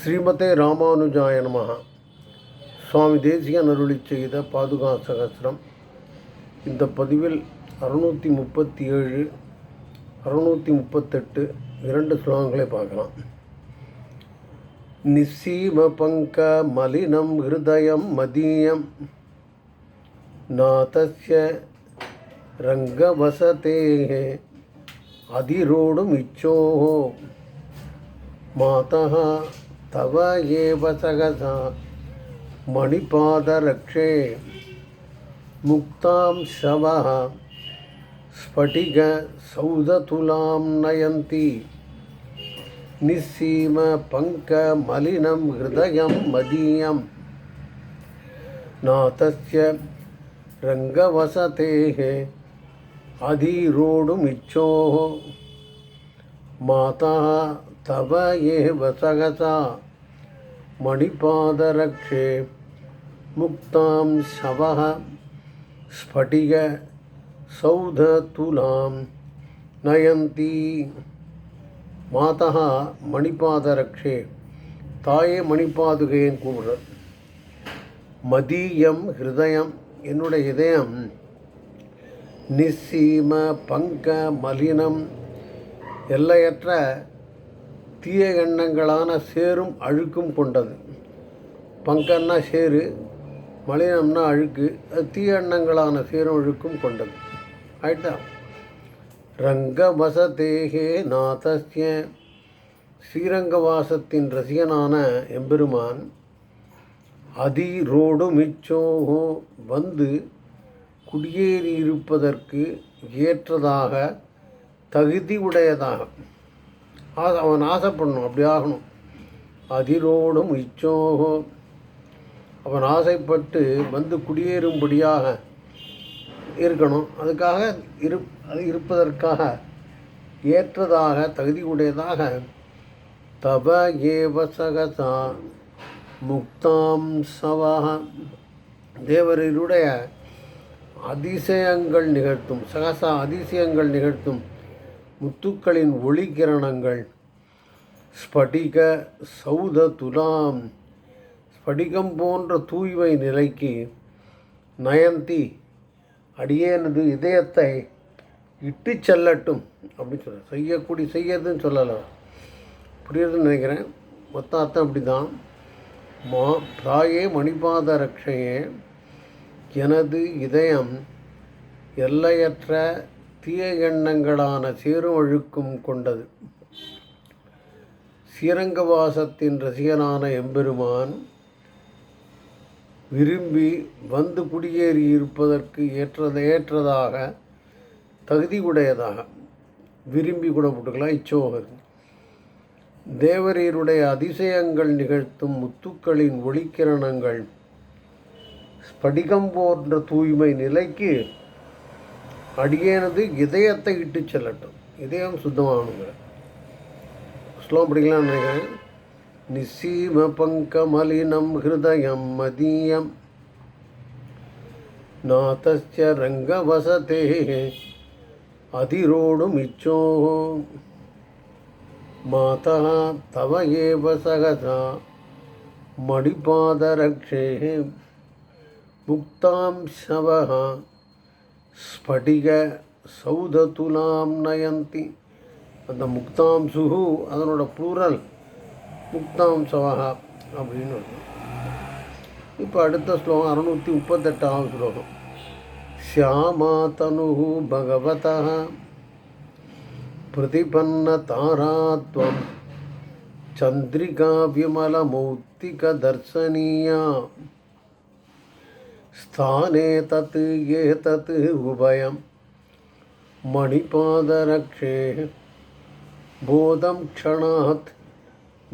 ஸ்ரீமதே ராமானுஜாய நமக சுவாமி தேசிய அருளி செய்த பாதுகா சகசிரம். இந்த பதிவில் அறுநூற்றி முப்பத்தி ஏழு அறுநூற்றி முப்பத்தெட்டு இரண்டு ஸ்லோகங்களை பார்க்கலாம். நிசீம பங்க மலினம் ஹிருதயம் மதீயம். நாதஸ்ய ரங்கவசதேः அதிரோடும் இச்சோகோ மாதா तव एव सहसा मणिपादरक्षे मुक्तां शवः स्फटिकसौधतुलां नयन्ति। निस्सीमपङ्कमलिनं हृदयं मदीयं नाथस्य रङ्गवसतेः अधिरोढुमिच्छोः माता तव एव सहसा मणिपादरक्षे मुक्तां शवः स्फटिकसौधतुलां नयन्ति மாதா மணிபாதரக்ஷே தாயே மணிபாதுகைன்னு கூப்பிடுற மதியம் ஹிருதயம் என்னுடைய இதயம் நிஸ்ஸீம பங்க மலினம் எல்லையற்ற தீய எண்ணங்களான சேரும் அழுக்கும் கொண்டது. பங்கன்னா சேரு மலினம்னா அழுக்கு அது தீய எண்ணங்களான சேரும் அழுக்கும் கொண்டது. ஆயிட்டா? ரங்கவசதேகே நாதஸ்ய. ஸ்ரீரங்கவாசத்தின் ரசிகனான எம்பெருமான் அதிரோடு மிச்சோகோ வந்து குடியேறியிருப்பதற்கு ஏற்றதாக தகுதி உடையதாக ஆசை அவன் ஆசைப்படணும் அப்படி ஆகணும். அதிரோடும் இச்சோகோ அவன் ஆசைப்பட்டு வந்து குடியேறும்படியாக இருக்கணும். அதுக்காக இரு அது இருப்பதற்காக ஏற்றதாக தகுதி உடையதாக தப ஏவ சகசா முக்தாம் சவாக தேவரருடைய அதிசயங்கள் நிகழ்த்தும் சகசா அதிசயங்கள் நிகழ்த்தும். முத்துக்களின் ஒளி கிரணங்கள் ஸ்படிக சௌத துலாம் ஸ்படிகம் போன்ற தூய்மை நிலைக்கு நயந்தி அடியேனது இதயத்தை இட்டு செல்லட்டும். அப்படின்னு சொல்ல செய்யக்கூடிய செய்யறதுன்னு சொல்லலை. புரியுதுன்னு நினைக்கிறேன். மொத்த அர்த்தம் அப்படி தான் மா தாயே மணிபாத ரக்ஷையே. எனது இதயம் எல்லையற்ற தீய எண்ணங்களான சீரும் அழுக்கும் கொண்டது. ஸ்ரீரங்கவாசத்தின் ரசிகனான எம்பெருமான் விரும்பி வந்து குடியேறி இருப்பதற்கு ஏற்றது ஏற்றதாக தகுதி உடையதாக விரும்பி கூட போட்டுக்கலாம் இச்சோகர். தேவரீருடைய அதிசயங்கள் நிகழ்த்தும் முத்துக்களின் ஒளிக்கிரணங்கள் ஸ்படிகம் போன்ற தூய்மை நிலைக்கு அடியேனது இதயத்தை இட்டு செல்லட்டும். இதயம் சுத்தமாகணுங்கிற. ஸ்லோ படிக்கலாம்னு நினைக்கிறேன். நிசீம பங்கமலினம் ஹிருதயம் மதீயம். நாதஸ்ய ரங்கவசதே. அதிரோடும் இச்சோ மாதா தவ ஏவ சகதா மடிபாதரக்ஷே முக்தாம் சவகா ஸ்படிக சௌததுலாம் நயந்தி. அந்த முக்தாம்சுகு அதனோட ப்ளூரல் முக்தாம்சவா அப்படின்னு வரும். இப்போ அடுத்த ஸ்லோகம் அறுநூற்றி முப்பத்தெட்டாம் ஸ்லோகம். ஷியாமா தனு பகவத பிரதிபன்ன தாராத்வம் சந்திரிகா விமலமௌத்திக தர்சனீயா स्थाने तत् ये तत् उभयं। मणिपादरक्षे बोधं क्षणात्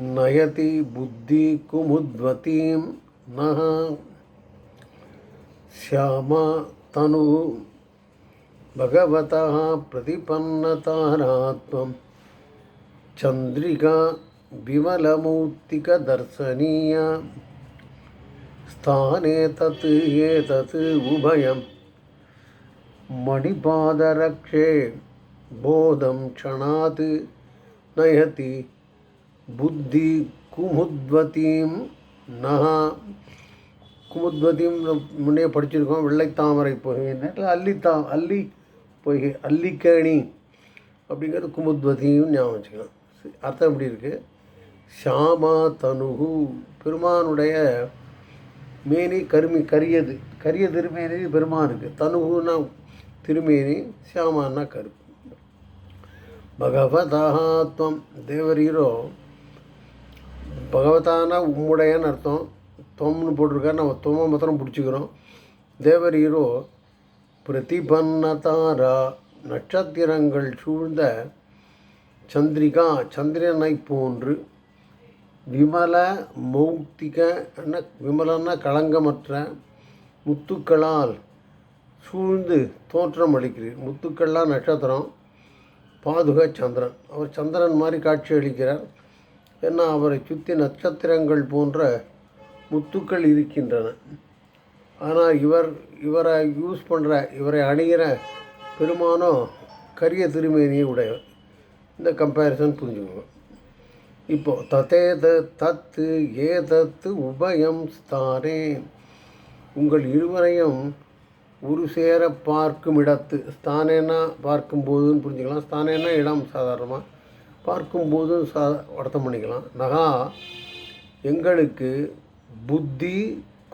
नयति बुद्धिकुमुद्वतीं नः। श्यामा तनु भगवतः प्रतिपन्नतारात्वं चन्द्रिका विमलमौक्तिकदर्शनीया स्थाने तत् एतत् उभयं मणिपादरक्षे बोधं क्षणात् नयति बुद्धि குமுத்வதீம் நகா குமுத்வதீம் முன்னே படிச்சிருக்கோம் வெள்ளைத்தாமரை பொய்கை நேரத்தில் அல்லித்தா அல்லி பொய்கை அல்லிக்கேணி அப்படிங்கிறது குமுத்வதியும் ஞாபகம் வச்சுக்கலாம் சரி, அர்த்தம் எப்படி இருக்குது ஷாமா தனுகு பெருமானுடைய மேனி கருமி கரியது கரிய திருமேனி பெருமானுக்கு. தனுகுனா திருமேனி சியாமான்னா கருப்பு. பகவதாத்வம் தேவரீரோ பகவதானா உம்முடையன்னு அர்த்தம். தொம்னு போட்டிருக்காரு நம்ம தொம்மை மாத்திரம் பிடிச்சிக்கிறோம். தேவரீரோ பிரதிபன்னதாரா நட்சத்திரங்கள் சூழ்ந்த சந்திரிகா சந்திரனை போன்று விமல மௌக்திக விமலன்னா களங்கமற்ற முத்துக்களால் சூழ்ந்து தோற்றம் அளிக்கிறீர். முத்துக்கள்லாம் நட்சத்திரம் பாதுக சந்திரன். அவர் சந்திரன் மாதிரி காட்சி அளிக்கிறார். ஏன்னா அவரை சுற்றி நட்சத்திரங்கள் போன்ற முத்துக்கள் இருக்கின்றன. ஆனால் இவர் இவரை யூஸ் பண்ணுற இவரை அணுகிற பெருமானோ கரிய திருமேனியை உடையவர். இந்த கம்பேரிசன் புரிஞ்சுக்கோங்க. இப்போ ததேத தத்து ஏதத்து உபயம் ஸ்தானே. உங்கள் இருவரையும் ஒரு சேர பார்க்கும் இடத்து ஸ்தானேனா பார்க்கும்போதுன்னு புரிஞ்சுக்கலாம். ஸ்தானேனா இடம் சாதாரணமாக பார்க்கும்போதும் சா அர்த்தம் பண்ணிக்கலாம். நகா எங்களுக்கு புத்தி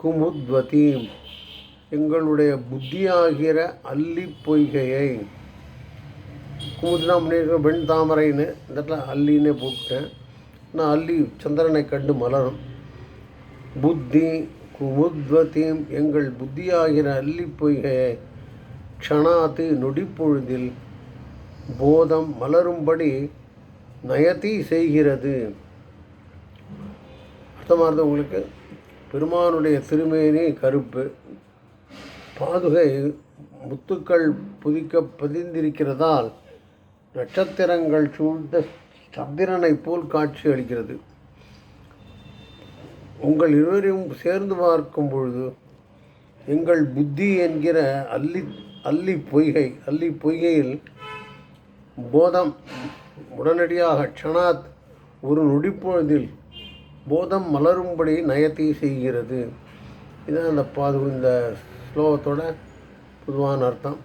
குமுத்வதீம் எங்களுடைய புத்தியாகிற அல்லி பொய்கையை. குமுத்னா முன்னேற்ற வெண் தாமரைன்னு. இந்த இடத்துல அல்லின்னே போட்டேன் நான் அல்லி சந்திரனை கண்டு மலரும். புத்தி குமுத்வதீம் எங்கள் புத்தியாகிற அள்ளி பொய்கையை க்ஷணாத்து நொடிப்பொழுதில் போதம் மலரும்படி நயத்தி செய்கிறது. அர்த்தமானது உங்களுக்கு? பெருமானுடைய திருமேனி கருப்பு. பாதுகை முத்துக்கள் புதிக்க பதிந்திருக்கிறதால் நட்சத்திரங்கள் சூழ்ந்த சந்திரனைப் போல் காட்சி அளிக்கிறது. உங்கள் இருவரையும் சேர்ந்து பார்க்கும் பொழுது எங்கள் புத்தி என்கிற அல்லி அல்லி பொய்கை அல்லி பொய்கையில் போதம் உடனடியாக க்ஷணாத் ஒரு நொடிப்பொழுதில் போதம் மலரும்படி நயத்தை செய்கிறது. இதுதான் அந்த பாது இந்த ஸ்லோகத்தோட பொதுவான அர்த்தம்.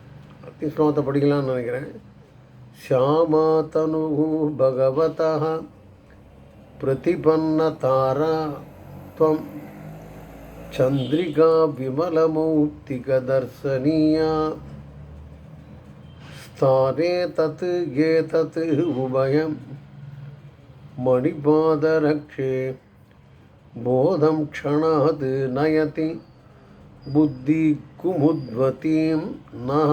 அத்தி ஸ்லோகத்தை படிக்கலாம்னு நினைக்கிறேன். श्यामातनुः भगवतः प्रतिपन्नतारा त्वं चन्द्रिका विमलमौक्तिकदर्शनीया स्थाने तत् ये तत् उभयं मणिपादरक्षे बोधं क्षणात् नयति बुद्धिकुमुद्वतीं नः